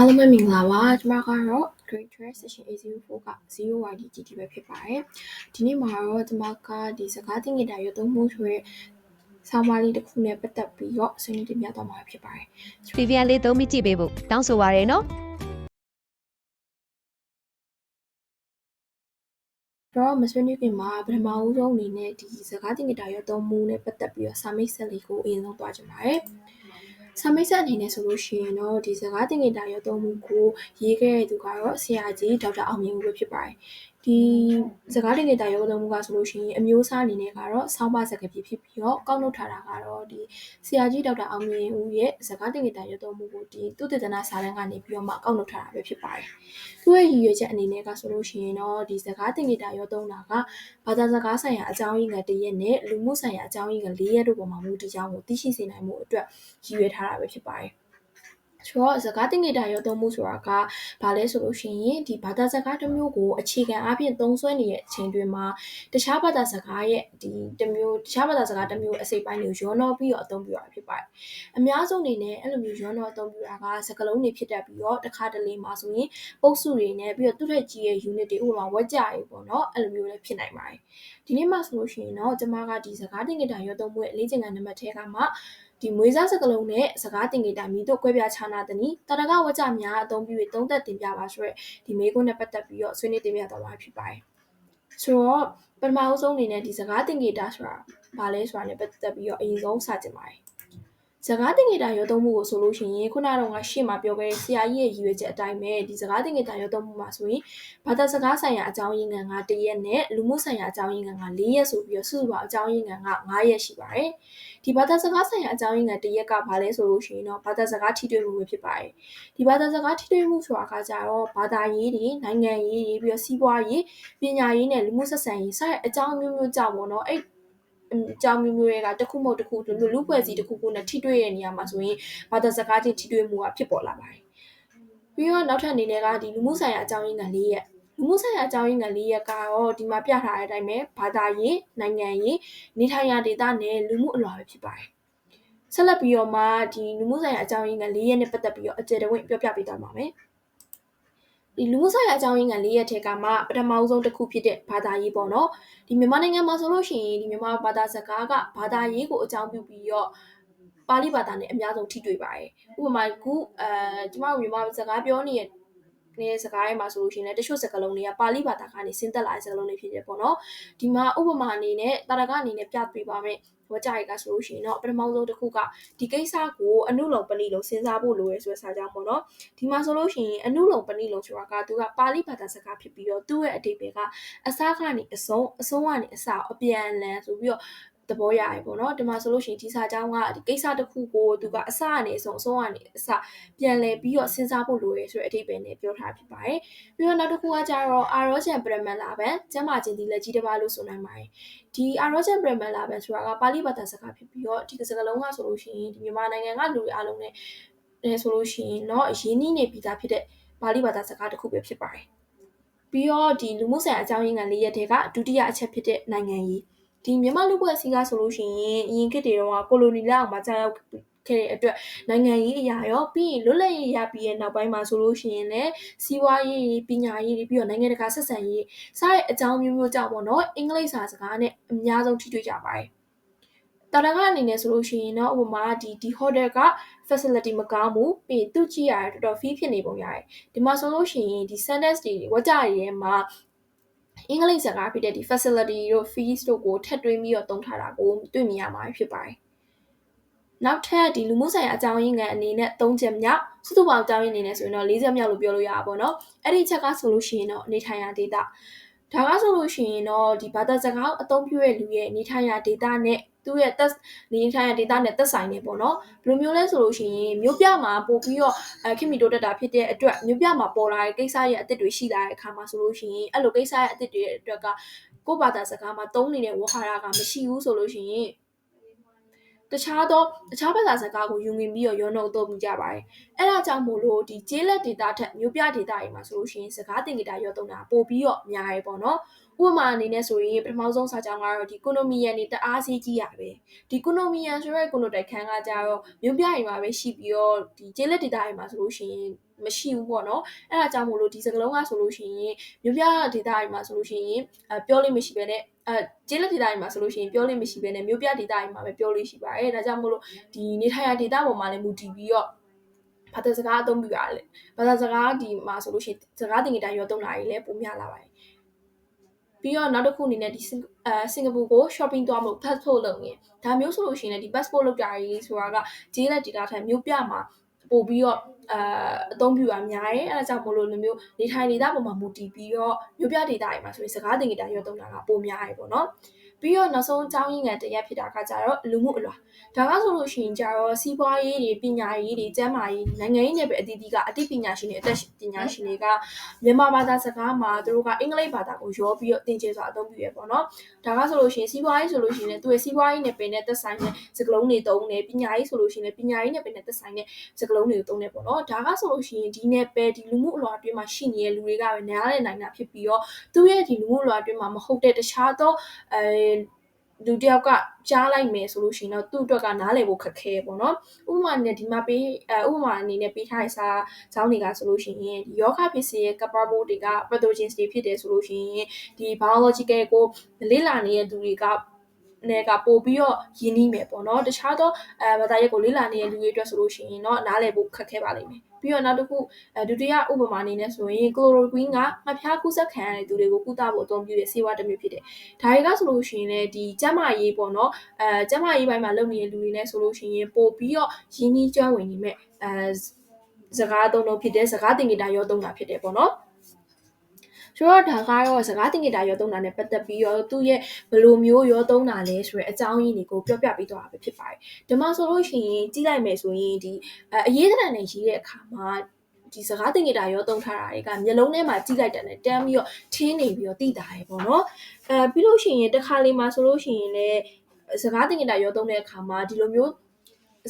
အားလုံးပဲမင်္ဂလာပါကျွန်မကတော့ grade 12 session A04 က 0YD GT ပဲဖြစ်ပါတယ်ဒီနေ့မှာတော့ကျွန်မကဒီစကားသင်္ကေတရုပ်သုံးမှုဆိုရဲဆောင်းပါးလေးတစ်ခုနဲ့ပတ်သက်ပြီးတော့ဆွေးနွေးတင်ပြသွားမှာဖြစ်ပါတယ် Vivian လေးသုံးပြီးကြည့်ပေးဖို့တောင်းဆိုပါရယ်နော်တော့မဆွေးနွေးခင်မှာပထမဦးဆုံးအနေနဲ့ဒီစကားသင်္ကေတရုပ်သုံးမှုနဲ့ပတ်သက်ပြီးတော့စာမိတ်ဆက်လေးကိုအရင်ဆုံးတွားကြပါမယ် ဆမိတ်ဆက်အနေနဲ့ဆိုလို့ရှိရင်တော့ဒီစကားသင်္ကေတရုပ်သုံးမှုကိုရေးခဲ့တဲ့သူကတော့ဆရာကြီးဒေါက်တာအောင်မြင့်ဦးပဲဖြစ်ပါတယ်။ဒီစကားသင်္ကေတရုပ်သုံးမှုကဆိုလို့ရှိရင်အမျိုးအစားအနေနဲ့ကတော့ဆောင်းပါစကားဖြစ်ဖြစ်ပြီးတော့ကောက်နှုတ်ထားတာကတော့ဒီဆရာကြီးဒေါက်တာအောင်မြင့်ဦးရဲ့စကားသင်္ကေတရုပ်သုံးမှုကိုဒီသူတေသနာစာတမ်းကနေပြီးတော့မှကောက်နှုတ်ထားတာပဲဖြစ်ပါတယ်။သူ့ရဲ့ရည်ရွယ်ချက်အနေနဲ့ကဆိုလို့ရှိရင်တော့ဒီစကားသင်္ကေတရုပ်သုံးတာကဘာသာစကားဆိုင်ရာအကြောင်းရင်းကတရက်နဲ့လူမှုဆိုင်ရာအကြောင်းရင်းက၄ရက်တို့ပေါ်မှာမူတည်ကြောင်းကိုသိရှိစေနိုင်မှုအတွက်ရည်ရွယ်ထားတာပဲဖြစ်ပါတယ်။ ဆိုတော့စကားသင်္ကေတရောသုံးမှုဆိုတာကဘာလဲဆိုလို့ရှိရင်ဒီဘာသာစကားတစ်မျိုးကိုအခြေခံအားဖြင့်သုံးစွဲနေတဲ့အချိန်တွင်မှာတခြားဘာသာစကားရဲ့ဒီတစ်မျိုးတခြားဘာသာစကားတစ်မျိုးအစိပ်ပိုင်းတွေကိုရောနှောပြီးတော့အသုံးပြုရတာဖြစ်ပါတယ်။အများဆုံးအနေနဲ့အဲ့လိုမျိုးရောနှောအသုံးပြုတာကစကားလုံးတွေဖြစ်တတ်ပြီးတော့တစ်ခါတလေမှာဆိုရင်ပုတ်စုတွေနဲ့ပြီးတော့သူ့ထက်ကြီးရဲ့ unit တွေဥပမာဝက်ကြတွေပေါ့နော်အဲ့လိုမျိုးလည်းဖြစ်နိုင်ပါတယ်။ဒီနေ့မှဆိုလို့ရှိရင်တော့ကျွန်မကဒီစကားသင်္ကေတရောသုံးမှုရဲ့အလေးချိန်ကနံပါတ်ထဲကမှ ဒီမွေးစားစကလုံးနဲ့စကားတင်ကေတာမိတို့ကွဲပြားခြားနာသည်။တရကဝကြများအသုံးပြု၍သုံးသက်တင်ပြပါဆိုရဲဒီမေကွန်းနဲ့ပတ်သက်ပြီးတော့ဆွေးနွေးတင်ပြသွားမှာဖြစ်ပါတယ်။ဆိုတော့ပထမအဆုံးအနေနဲ့ဒီစကားတင်ကေတာဆိုတာဘာလဲဆိုတာနဲ့ပတ်သက်ပြီးတော့အရင်ဆုံးစကြင်ပါတယ်။ စကားတင်္ကေတရောသုံးမှုကိုဆိုလို့ရှိရင်ခုနကတော့ငါရှေ့မှာပြောခဲ့တဲ့ဆရာကြီးရဲ့ရည်ရွယ်ချက်အတိုင်းပဲဒီစကားတင်္ကေတရောသုံးမှုမှာဆိုရင်ဘာသာစကားဆိုင်ရာအကြောင်းရင်းခံက1ရက်နဲ့လူမှုဆိုင်ရာအကြောင်းရင်းခံက4ရက်ဆိုပြီးတော့စုစုပေါင်းအကြောင်းရင်းခံက9ရက်ရှိပါတယ်ဒီဘာသာစကားဆိုင်ရာအကြောင်းရင်းခံ1ရက်ကဘာလဲဆိုလို့ရှိရင်တော့ဘာသာစကားထိတွေ့မှုပဲဖြစ်ပါတယ်ဒီဘာသာစကားထိတွေ့မှုဆိုတာကကြတော့ဘာသာရေးတွေနိုင်ငံရေးတွေပြီးတော့စီးပွားရေးပညာရေးနဲ့လူမှုဆက်ဆံရေးစတဲ့အကြောင်းမျိုးမျိုးကြောင့်ပေါ့နော်အဲ့ အကြောင်းမျိုးမျိုးတွေကတစ်ခုမဟုတ်တစ်ခုလူလူဖွဲ့စည်းတစ်ခုခုနဲ့ထိတွေ့တဲ့နေရာမှာဆိုရင်ဘာသာစကားချင်းထိတွေ့မှုကဖြစ်ပေါ်လာပါတယ်။ပြီးတော့နောက်ထပ်အနေနဲ့ကဒီလူမှုဆိုင်ရာအကြောင်းရင်းက၄ရက်လူမှုဆိုင်ရာအကြောင်းရင်းက၄ရက်ကတော့ဒီမှာပြထားတဲ့အတိုင်းပဲဘာသာရေးနိုင်ငံရေးနေထိုင်ရာဒေသနဲ့လူမှုအလွှာပဲဖြစ်ပါတယ်။ဆက်လက်ပြီးတော့မှဒီလူမှုဆိုင်ရာအကြောင်းရင်းက၄ရက်နဲ့ပတ်သက်ပြီးတော့အကျယ်တဝင့်ပြောပြပေးသွားပါမယ်။ ဒီလူမှုဆိုင်ရာအကြောင်းရင်းက၄ရက်ထဲကမှပထမဆုံးတစ်ခုဖြစ်တဲ့ဘာသာရေးပေါ့နော်ဒီမြန်မာနိုင်ငံမှာဆိုလို့ရှိရင်ဒီမြန်မာဘာသာစကားကဘာသာရေးကိုအကြောင်းပြုပြီးတော့ပါဠိဘာသာနဲ့အများဆုံးထိတွေ့ပါတယ်ဥပမာခုအဲကျမတို့မြန်မာစကားပြောနေတဲ့ နေတဲ့စကားတွေမှာဆိုလို့ရှိရင်လည်းတချို့စကားလုံးတွေကပါဠိဘာသာကနေဆင်းသက်လာတဲ့စကားလုံးတွေဖြစ်တယ်ပေါ့နော်ဒီမှာဥပမာအနေနဲ့တာရကအနေနဲ့ပြပေးပါမယ်ဝကြရီကဆိုလို့ရှိရင်တော့ပထမဆုံးတစ်ခုကဒီကိစ္စကိုအနုလုံပဏိလုံစဉ်းစားဖို့လိုရဲဆိုတဲ့စာကြောင်းပေါ့နော်ဒီမှာဆိုလို့ရှိရင်အနုလုံပဏိလုံဆိုတာကသူကပါဠိဘာသာစကားဖြစ်ပြီးတော့သူ့ရဲ့အဓိပ္ပာယ်ကအစကနေအဆုံးအဆုံးကနေအစအပြန်အလှန်ဆိုပြီးတော့ သဘောရရပေါ့နော်ဒီမှာဆိုလို့ရှိရင်ဒီစာကြောင်းကဒီကိစ္စတစ်ခုကိုသူကအစကနေအဆုံးအဆုံးကနေအစပြန်လဲပြီးတော့စဉ်းစားဖို့လိုရဲဆိုတဲ့အဓိပ္ပာယ်နဲ့ပြောထားဖြစ်ပါတယ်ပြီးတော့နောက်တစ်ခုကကြတော့အာရောချန်ပရမန်လာဘန်ကျမ်းမာခြင်းဒီလက်ကြီးတစ်ပါးလို့ဆိုနိုင်ပါတယ်ဒီအာရောချန်ပရမန်လာဘန်ဆိုတာကပါဠိဘာသာစကားဖြစ်ပြီးတော့ဒီစကားလုံးကဆိုလို့ရှိရင်ဒီမြန်မာနိုင်ငံကလူတွေအားလုံးနဲ့အဲဆိုလို့ရှိရင်တော့ရင်းနှီးနေပြီးသားဖြစ်တဲ့ပါဠိဘာသာစကားတစ်ခုပဲဖြစ်ပါတယ်ပြီးတော့ဒီလူမှုဆိုင်အကြောင်းရင်းခံလေးရက်တွေကဒုတိယအချက်ဖြစ်တဲ့နိုင်ငံရေး ဒီမြန်မာလူပွဲစီကဆိုလို့ရှိရင်အရင်ခေတ်တွေတော့ကိုလိုနီလက်အောက်မှာကြာရောက်ခဲ့တဲ့အတွက်နိုင်ငံရေးအရာရောပြီးရင်လွတ်လပ်ရေးရပြီးရဲ့နောက်ပိုင်းမှာဆိုလို့ရှိရင်လည်းစီးပွားရေးပညာရေးပြီးတော့နိုင်ငံတကာဆက်ဆံရေးစတဲ့အကြောင်းမျိုးမျိုးကြောင့်ပေါ့နော်အင်္ဂလိပ်စာစကားနဲ့အများဆုံးထိတွေ့ကြပါတယ်တာရကအနေနဲ့ဆိုလို့ရှိရင်တော့ဥပမာဒီဒီ hotel က facility မကောင်းဘူးပြီးသူကြည့်ရတယ်တော်တော် fee ဖြစ်နေပုံရတယ်ဒီမှာဆိုလို့ရှိရင်ဒီ sentence တွေဝကြရရဲ့မှာ အင်္ဂလိပ်စကားဖြစ်တဲ့ဒီ facility တို့ fees တို့ကိုထပ်တွင်းပြီးတော့သုံးထားတာကိုတွေ့မြင်ရမှာဖြစ်ပါတယ်နောက်ထပ်ဒီလူမှုဆိုင်ရာအကြောင်းရင်းငံအနေနဲ့၃ချက်မြောက်စုစုပေါင်းအကြောင်းရင်းအနေနဲ့ဆိုရင်တော့၄ချက်မြောက်လို့ပြောလို့ရတာပေါ့နော်အဲ့ဒီချက်ကဆိုလို့ရှိရင်တော့အနေထိုင်ရာဒေတာဒါကဆိုလို့ရှိရင်တော့ဒီဘာသာစကားအသုံးပြုတဲ့လူရဲ့နေထိုင်ရာဒေတာနဲ့ သူ့ရဲ့သက်နေထိုင်ရာဒေတာနဲ့သက်ဆိုင်နေပေါ့နော်ဘယ်လိုမျိုးလဲဆိုလို့ရှိရင်မြို့ပြမှာပို့ပြီးတော့အဲခင်မီတိုတက်တာဖြစ်တဲ့အတွက်မြို့ပြမှာပေါ်လာတဲ့ကိစ္စရဲ့အသစ်တွေရှိလာတဲ့အခါမှာဆိုလို့ရှိရင်အဲ့လိုကိစ္စရဲ့အသစ်တွေအတွက်ကကိုယ့်ဘာသာစကားမှာသုံးနေတဲ့ဝါဟာရကမရှိဘူးဆိုလို့ရှိရင်တခြားသောတခြားဘာသာစကားကိုယူငင်ပြီးတော့ရောနှုတ်သုံးကြပါတယ်။အဲ့ဒါကြောင့်မို့လို့ဒီကျေးလက်ဒေတာထက်မြို့ပြဒေတာတွေမှာဆိုလို့ရှိရင်စကားသင်္ကေတရောသုံးတာပို့ပြီးတော့များရဲပေါ့နော်။ ဥပမာအနေနဲ့ဆိုရင်ပထမဆုံးစာကြောင်းကတော့ဒီ economian နေတအားစေးကြီးရပဲဒီ economian ဆိုရဲ econo တိုက်ခန်းကကြတော့မြို့ပြအိမ်မှာပဲရှိပြီးတော့ဒီကျေးလက်ဒေသအိမ်မှာဆိုလို့ရှိရင်မရှိဘူးပေါ့နော်အဲ့ဒါကြောင့်မို့လို့ဒီစကလုံးကဆိုလို့ရှိရင်မြို့ပြဒေသအိမ်မှာဆိုလို့ရှိရင်အပြောလို့မရှိပဲနဲ့အဲကျေးလက်ဒေသအိမ်မှာဆိုလို့ရှိရင်ပြောလို့မရှိပဲနဲ့မြို့ပြဒေသအိမ်မှာပဲပြောလို့ရှိပါတယ်ဒါကြောင့်မို့လို့ဒီနေထိုင်ရာဒေသပေါ်မှာလည်းမူတည်ပြီးတော့ဘာသာစကားအသုံးပြုရတယ်ဘာသာစကားဒီမှာဆိုလို့ရှိရင်စကားတင်ကြတာရောသုံးတာကြီးလည်းပုံများလာပါတယ် ပြီးတော့နောက်တစ်ခုအနေနဲ့ဒီအဲစင်ကာပူကို shopping သွားဖို့ passport လုပ်ရင်ဒါမျိုးဆိုလို့ရှိရင်လည်းဒီ passport လုပ်တာကြီးဆိုတာကဂျေးလက် data ထက်မျိုးပြမှာပို့ပြီးတော့အဲအသုံးပြုတာများတယ်အဲဒါကြောင့်မို့လို့လိုမျိုးနေထိုင်နေတာပုံမှာမူတည်ပြီးတော့မျိုးပြ data တွေမှာဆိုရင်စကားတင်ကြတာရောသုံးတာကပိုများတယ်ပေါ့နော် ပြီးတော့နောက်ဆုံးအကြောင်းရင်းငံတရက်ဖြစ်တာကကြတော့လူမှုအလွှာဒါကဆိုလို့ရှိရင်ကြတော့စီးပွားရေးတွေပညာရေးတွေကျန်းမာရေးနိုင်ငံရေးနယ်ပယ်အသီးသီးကအသိပညာရှင်တွေအသက်ပညာရှင်တွေကမြန်မာဘာသာစကားမှာသူတို့ကအင်္ဂလိပ်ဘာသာကိုရောပြီးတော့သင်ကျေစွာအသုံးပြုရပေါ့နော်ဒါကဆိုလို့ရှိရင်စီးပွားရေးဆိုလို့ရှိရင်လည်းသူရဲ့စီးပွားရေးနယ်ပယ်နဲ့သက်ဆိုင်တဲ့စကားလုံးတွေသုံးတယ်ပညာရေးဆိုလို့ရှိရင်လည်းပညာရေးနယ်ပယ်နဲ့သက်ဆိုင်တဲ့စကားလုံးတွေကိုသုံးတယ်ပေါ့နော်ဒါကဆိုလို့ရှိရင်ဒီနယ်ပယ်ဒီလူမှုအလွှာအတွင်းမှာရှိနေတဲ့လူတွေကပဲနားလည်နိုင်တာဖြစ်ပြီးတော့သူရဲ့ဒီလူမှုအလွှာအတွင်းမှာမဟုတ်တဲ့တခြားသောအဲလူတယောက်ကကြားလိုက်မယ်ဆိုလို့ရှိရင်တော့သူ့အတွက်ကနားလည်ဖို့ခက်ခဲပေါ့နော်ဥပမာနဲ့ဒီမှာပေးအဲဥပမာအနေနဲ့ပေးထားတဲ့စာကျောင်းတွေကဆိုလို့ရှိရင်ဒီယောဂဖြစ်စေရဲ့ capable တွေက pathogens တွေဖြစ်တယ်ဆိုလို့ရှိရင်ဒီ biological ကိုလေ့လာနေတဲ့သူတွေက နဲ့ကပို့ပြီးတော့ယဉ်နှီးမယ်ပေါ့နော်တခြားသောအဲဘာသာရပ်ကိုလေ့လာနေတဲ့လူတွေအတွက်ဆိုလို့ရှိရင်တော့နားလည်ဖို့ခက်ခဲပါလိမ့်မယ်ပြီးတော့နောက်တစ်ခုအဲဒုတိယဥပမာအနေနဲ့ဆိုရင် chloroquine ကငှက်ဖျားကူးစက်ခံရတဲ့သူတွေကိုကုသဖို့အသုံးပြုတဲ့ဆေးဝါးတစ်မျိုးဖြစ်တယ်။ဒါတွေကဆိုလို့ရှိရင်လည်းဒီကျန်းမာရေးပေါ့နော်အဲကျန်းမာရေးပိုင်းမှာလုပ်နေတဲ့လူတွေနဲ့ဆိုလို့ရှိရင်ပို့ပြီးတော့ရင်းနှီးကျွမ်းဝင်နေမဲ့အဲစကားသုံးလို့ဖြစ်တဲ့စကားတင်ကြတာရောသုံးတာဖြစ်တယ်ပေါ့နော်။ ဆိုတော့ဒါကတော့စကားတင်ကြတာရောသုံးတာနဲ့ပတ်သက်ပြီးတော့သူ့ရဲ့ဘယ်လိုမျိုးရောသုံးတာလဲဆိုတဲ့အကြောင်းရင်းတွေကိုပြောပြပေးသွားတာပဲဖြစ်ပါတယ်။ဒီမှာဆိုလို့ရှိရင်ကြီးလိုက်မယ်ဆိုရင်ဒီအရေးသဏ္ဍာန်နဲ့ရေးတဲ့အခါမှာဒီစကားတင်ကြတာရောသုံးထားတာတွေကမျက်လုံးထဲမှာကြီးလိုက်တယ်နဲ့တန်းပြီးတော့ထင်းနေပြီးတော့တိတာရယ်ပေါ့နော်။အဲပြီးလို့ရှိရင်တစ်ခါလေးမှာဆိုလို့ရှိရင်လည်းစကားတင်ကြတာရောသုံးတဲ့အခါမှာဒီလိုမျိုး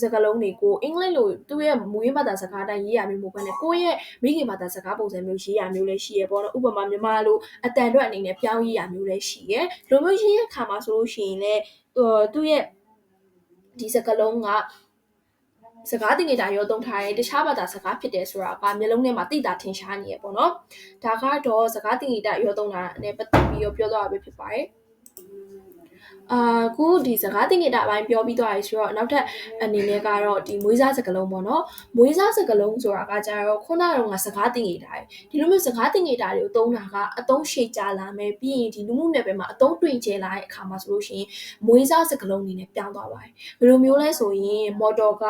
စကားလုံးတွေကိုအင်္ဂလိပ်လိုသူ့ရဲ့မူရင်းဘာသာစကားတိုင်းရေးရမျိုးမဟုတ်ဘဲနဲ့ကိုယ့်ရဲ့မိခင်ဘာသာစကားပုံစံမျိုးရေးရမျိုးလည်းရှိရပေါ့နော်ဥပမာမြန်မာလိုအတန်အတွက်အနေနဲ့ပြောင်းရေးရမျိုးလည်းရှိရဒီလိုမျိုးရေးရခါမှာဆိုလို့ရှိရင်လည်းသူ့ရဲ့ဒီစကားလုံးကစကားတင်နေတာရောသုံးထားတယ်တခြားဘာသာစကားဖြစ်တယ်ဆိုတာကမျိုးလုံးထဲမှာသိတာထင်ရှားနေရပေါ့နော်ဒါကတော့စကားတင်နေတာရောသုံးတာနဲ့ပတ်သက်ပြီးတော့ပြောသွားတာပဲဖြစ်ပါတယ် အာခုဒီစကားတင်ကြတာအပိုင်းပြောပြီးသွားပြီဆိုတော့နောက်ထပ်အနေနဲ့ကတော့ဒီမွေးစားစကလုံးပေါ့နော်မွေးစားစကလုံးဆိုတာကကြတော့ခုနကတော့ငါစကားတင်ကြတာဒီလိုမျိုးစကားတင်ကြတာတွေကိုသုံးတာကအသုံးရှည်ကြလာမယ်ပြီးရင်ဒီလူမှုနယ်ပယ်မှာအသုံးတွင်ကျလာတဲ့အခါမှာဆိုလို့ရှိရင်မွေးစားစကလုံးအနေနဲ့ပြောင်းသွားပါတယ်ဘယ်လိုမျိုးလဲဆိုရင် motor က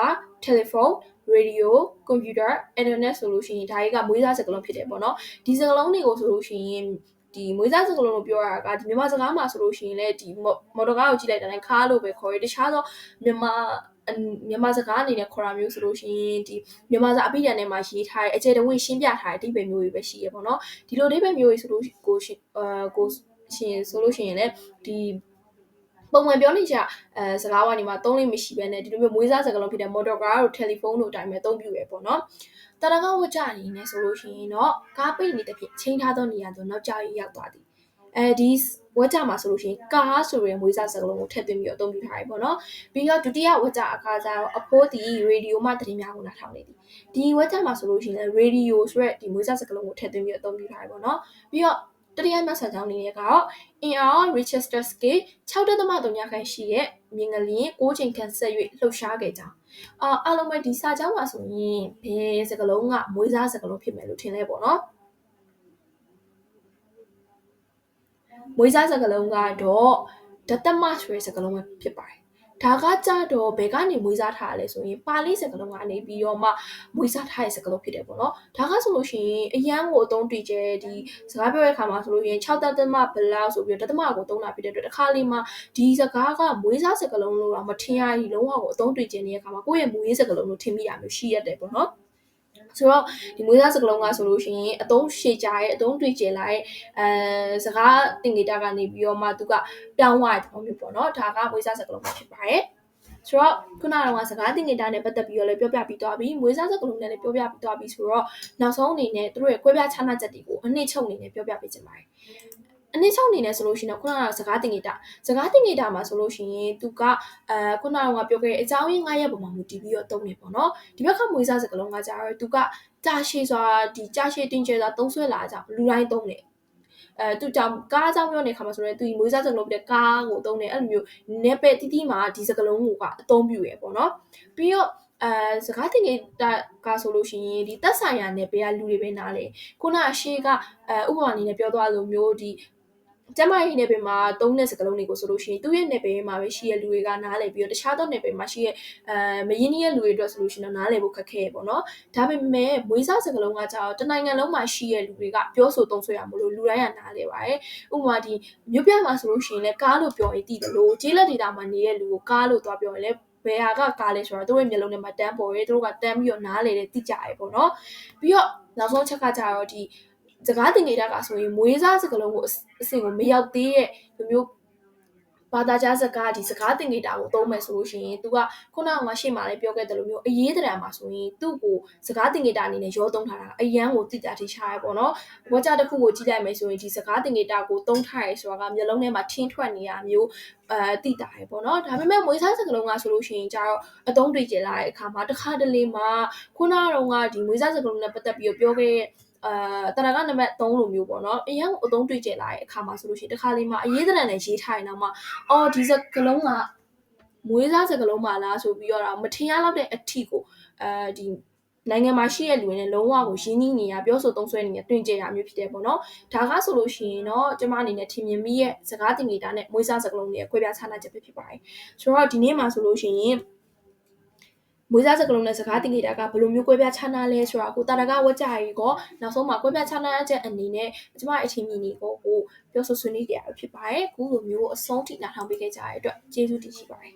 telephone radio computer internet ဆိုလို့ရှိရင်ဒါတွေကမွေးစားစကားလုံးဖြစ်တယ်ပေါ့နော်ဒီစကားလုံးတွေကိုဆိုလို့ရှိရင် ဒီမွေးစားစကားလုံးလို့ပြောရတာကဒီမြန်မာစကားမှာဆိုလို့ရှိရင်လည်းဒီမော်တော်ကားကိုကြည့်လိုက်တာနဲ့ခါလို့ပဲခေါ်ရတခြားသောမြန်မာမြန်မာစကားအနေနဲ့ခေါ်တာမျိုးဆိုလို့ရှိရင်ဒီမြန်မာစာအပိဓာန်ထဲမှာရေးထားတဲ့အကျယ်တဝင့်ရှင်းပြထားတဲ့အဓိပ္ပာယ်မျိုးတွေပဲရှိရပေါ့နော်ဒီလိုအဓိပ္ပာယ်မျိုးတွေဆိုလို့ကိုရှင်အာကိုရှင်ဆိုလို့ရှိရင်လည်းဒီ ပုံမှန်ပြောနေကြအဲစကားဝိုင်းဒီမှာသုံးလို့မရှိဘဲနဲ့ဒီလိုမျိုးမွေးစားစကားလုံးဖြစ်တဲ့ motor car တို့ telephone တို့အတိုင်းပဲအသုံးပြုရပေါ့နော်တရကဝကြအနေနဲ့ဆိုလို့ရှိရင်တော့ကားပိတ်နေတဲ့ဖြစ်ချိန်ထားသောနေရာသို့နောက်ကျရေးရောက်သွားသည်အဲဒီဝကြမှာဆိုလို့ရှိရင်ကားဆိုရဲမွေးစားစကားလုံးကိုထည့်သွင်းပြီးအသုံးပြုထားရပေါ့နော်ပြီးတော့ဒုတိယဝကြအခါကျတော့အဖိုးဒီရေဒီယိုမှသတင်းများကိုနားထောင်နေသည်ဒီဝကြမှာဆိုလို့ရှိရင်ရေဒီယိုဆိုရဲဒီမွေးစားစကားလုံးကိုထည့်သွင်းပြီးအသုံးပြုထားရပေါ့နော်ပြီးတော့ တတိယမြတ်ဆန်ကြောင်းနေရကတော့ in our Richester scale 6.3ခန့်ရှိတဲ့မြင်ကလေး6ချိန်ခန့်ဆက်၍လှုပ်ရှားခဲ့ကြောင်းအာအားလုံးပဲဒီစာကြောင်းမှာဆိုရင်ဘယ်စကလုံးကမွေးစားစကလုံးဖြစ်မယ်လို့ထင်လဲပေါ့နော်မွေးစားစကလုံးကတော့ဒသမဆိုတဲ့စကလုံးပဲဖြစ်ပါတယ် ဒါကကြတော့ဘယ်ကနေမွေးစားထားရလဲဆိုရင်ပါဠိစကားလုံးကနေပြီးတော့မှမွေးစားထားတဲ့စကားလုံးဖြစ်တယ်ပေါ့နော်ဒါကဆိုလို့ရှိရင်အရန်ကိုအသုံးတည်ကျဒီစကားပြောတဲ့အခါမှာဆိုလို့ရှိရင်6တသမဘလောက်ဆိုပြီးတော့တသမကိုသုံးတာဖြစ်တဲ့အတွက်တစ်ခါလေးမှာဒီစကားကမွေးစားစကားလုံးလို့တော့မထင်ရဘူးလုံးဝကိုအသုံးတည်ကျနေတဲ့အခါမှာကိုယ့်ရဲ့မွေးစကားလုံးလို့ထင်မိရမျိုးရှိရတယ်ပေါ့နော် ဆိုတော့ဒီမွေးစားစကလုံးကဆိုလို့ရှိရင်အသုံးရှည်ကြရဲ့အသုံးတွေ့ကျင်လာရဲ့အဲစကားတင်ကြတာကနေပြီးတော့မှသူကပြောင်းသွားတဲ့သဘောမျိုးပေါ့နော်ဒါကမွေးစားစကလုံးပဲဖြစ်ပါတယ်ဆိုတော့ခုနကတော့စကားတင်ကြတာနဲ့ပတ်သက်ပြီးတော့လည်းပြောပြပြီးသွားပြီမွေးစားစကလုံးနဲ့လည်းပြောပြပြီးသွားပြီဆိုတော့နောက်ဆုံးအနေနဲ့သူတို့ရဲ့ကွဲပြားခြားနားချက်တွေကိုအနှစ်ချုပ်အနေနဲ့ပြောပြပေးချင်ပါတယ် အအနည်းဆုံးအနေနဲ့ဆိုလို့ရှိရင်တော့ခုနကစကားတင်နေတာစကားတင်နေတာမှာဆိုလို့ရှိရင်သူကအဲခုနကပြောခဲ့တဲ့အကြောင်းရင်း9ရက်ပုံမှာမူတည်ပြီးတော့တုံးနေပေါ့နော်ဒီဘက်ကမွေးစားစကားလုံးကကြာတော့သူကကြာရှည်စွာဒီကြာရှည်တင်ကျဲစွာသုံးဆွဲလာကြလူတိုင်းသုံးတယ်အဲသူကြောင့်ကားအကြောင်းပြောနေခါမှာဆိုရင်သူမွေးစားစကလုံးပြတဲ့ကားကိုသုံးတယ်အဲ့လိုမျိုးနေပဲတီးတီးမှာဒီစကလုံးကိုကအသုံးပြုရပေါ့နော်ပြီးတော့အဲစကားတင်နေတာကဆိုလို့ရှိရင်ဒီတက်ဆိုင်ရာနယ်ပယ်ကလူတွေပဲနားလေခုနအရှိကအဲဥပမာအနေနဲ့ပြောသွားလိုမျိုးဒီ ကျမရဲ့နယ်ပယ်မှာသုံးတဲ့စကားလုံးတွေကိုဆိုလို့ရှိရင်သူ့ရဲ့နယ်ပယ်မှာပဲရှိတဲ့လူတွေကနားလေပြီးတော့တခြားသောနယ်ပယ်မှာရှိတဲ့အဲမရင်းနှီးတဲ့လူတွေအတွက်ဆိုလို့ရှိရင်တော့နားလေဖို့ခက်ခဲပေါ့နော်ဒါပေမဲ့မွေးစားစကားလုံးကကြာတော့တနိုင်ငံလုံးမှာရှိတဲ့လူတွေကပြောဆိုသုံးဆွဲရမလို့လူတိုင်းကနားလေပါတယ်ဥပမာဒီမြို့ပြမှာဆိုလို့ရှိရင်လည်းကားလို့ပြောရင်တည်တယ်လို့ကျေးလက်ဒေတာမှာနေတဲ့လူကိုကားလို့သွားပြောရင်လည်းဘယ်ဟာကကားလဲဆိုတော့သူတို့ရဲ့မျိုးလုံးထဲမှာတန်းပေါ်ရဲသူတို့ကတန်းပြီးတော့နားလေတယ်တိကြရဲပေါ့နော်ပြီးတော့နောက်ဆုံးချက်ကကြတော့ဒီ စကားတင်နေတာကဆိုရင်မွေးစားစကားလုံးကိုအစင်ကိုမရောက်သေးတဲ့လူမျိုးဘာသာကြားစကားဒီစကားတင်နေတာကိုသုံးမယ်ဆိုလို့ရှိရင် तू ကခုနကမှရှေ့မှာလည်းပြောခဲ့တယ်လို့မျိုးအရေးတရံမှာဆိုရင်သူ့ကိုစကားတင်နေတာအနေနဲ့ရောသုံးထားတာအရန်ကိုတိကျထိရှားရပေါ့နော်ဝါကြတစ်ခုကိုကြည့်လိုက်မယ်ဆိုရင်ဒီစကားတင်နေတာကိုသုံးထားရဲဆိုတာကမျိုးလုံးထဲမှာထင်းထွက်နေရမျိုးအဲတိတာရပေါ့နော်ဒါပေမဲ့မွေးစားစကလုံးကဆိုလို့ရှိရင်ကျတော့အတုံးတွေ့ကျလာတဲ့အခါမှာတစ်ခါတလေမှာခုနကတော့ကဒီမွေးစားစကလုံးနဲ့ပတ်သက်ပြီးပြောခဲ့ အာတရကနံပါတ်3လိုမျိုးပေါ့နော်အရင်ကအသုံးတွေ့ကျလာတဲ့အခါမှာဆိုလို့ရှိရင်တစ်ခါလေးမှာအရေးတရံနဲ့ရေးထားရင်တော့မှအော်ဒီစကလုံးကမွေးစားစကလုံးပါလားဆိုပြီးတော့မထင်ရတော့တဲ့အထီကိုအဲဒီနိုင်ငံမှာရှိတဲ့လူတွေနဲ့လုံးဝကိုရင်းနှီးနေရပြောဆိုသုံးဆွဲနေရတွင်ကြရမျိုးဖြစ်တယ်ပေါ့နော်ဒါကဆိုလို့ရှိရင်တော့ကျမအနေနဲ့ထင်မြင်မိရဲ့စကားတင်နေတာနဲ့မွေးစားစကလုံးတွေခွဲပြားခြားနာချက်ပဲဖြစ်ပါတယ်ဆိုတော့ဒီနေ့မှာဆိုလို့ရှိရင် မွေးစားစကလုံးနဲ့စကားတင်နေတာကဘယ်လိုမျိုးကွဲပြားခြားနာလဲဆိုတာကိုတာရကဝကြရီကောနောက်ဆုံးမှာကွဲပြားခြားနာချက်အနေနဲ့ကျမအချင်းမြင်နေကိုကိုပြောဆိုဆွေးနွေးကြရဖြစ်ပါတယ်အခုလိုမျိုးအဆုံးထိနားထောင်ပေးခဲ့ကြတဲ့အတွက်ကျေးဇူးတင်ရှိပါတယ်